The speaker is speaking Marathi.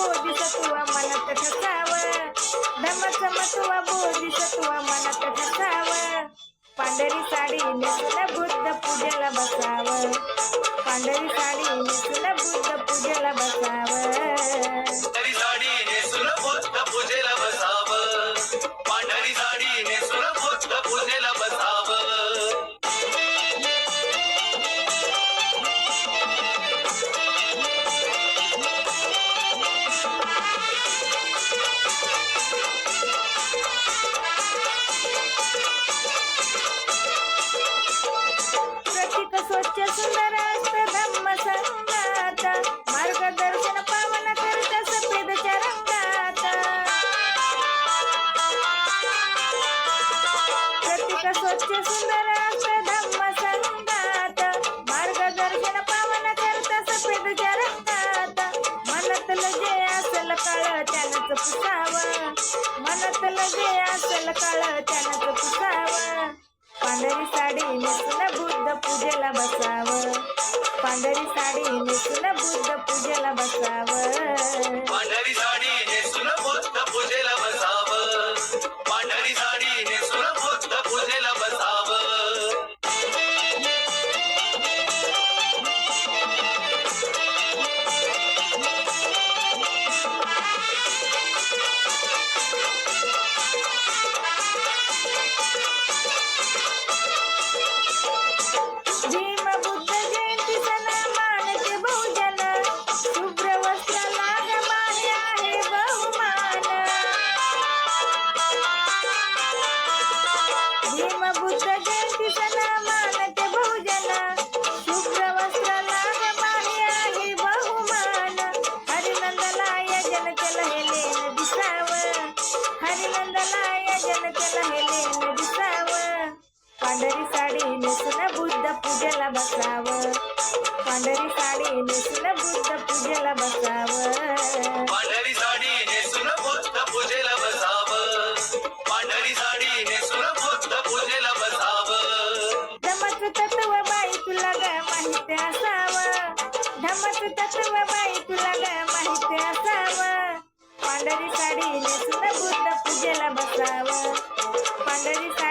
महत्त्व बोधिसत्व मनात ठसावं. धमच महत्त्व बोधिसत्व मनात ठसाव. पांढरी साडी नेसून बुद्ध पूजेला बसाव. पांढरी साडी नेसून प्रतीक स्वच्छ सुंदर असत धम्म संगात मार्गदर्शन पावन करत सफेद रंगात मनातलं जे असल काळ त्यानंच पुसावं. मनातलं जे असल काळ त्यानंच पुसावं. पांढरी साडी नेसून बुद्ध पूजेला बसावं. पांढरी साडी नेसून बुद्ध पूजेला बसावं. पांढरी साडी नेसून बुद्ध पूजेला बसावं. पांढरी साडी नेसून बुद्ध पूजेला बसावं. पांढरी साडी नेसून बुद्ध पूजेला बसावं. पांढरी साडी नेसून बुद्ध पूजेला बसावं. तत्व बाई तुला ग माहिती असावं. धमच तत्व बाई तुला ग माहिती असावं. पांढरी साडी नेसून बुद्ध पूजेला बसावं. पांढरी साडी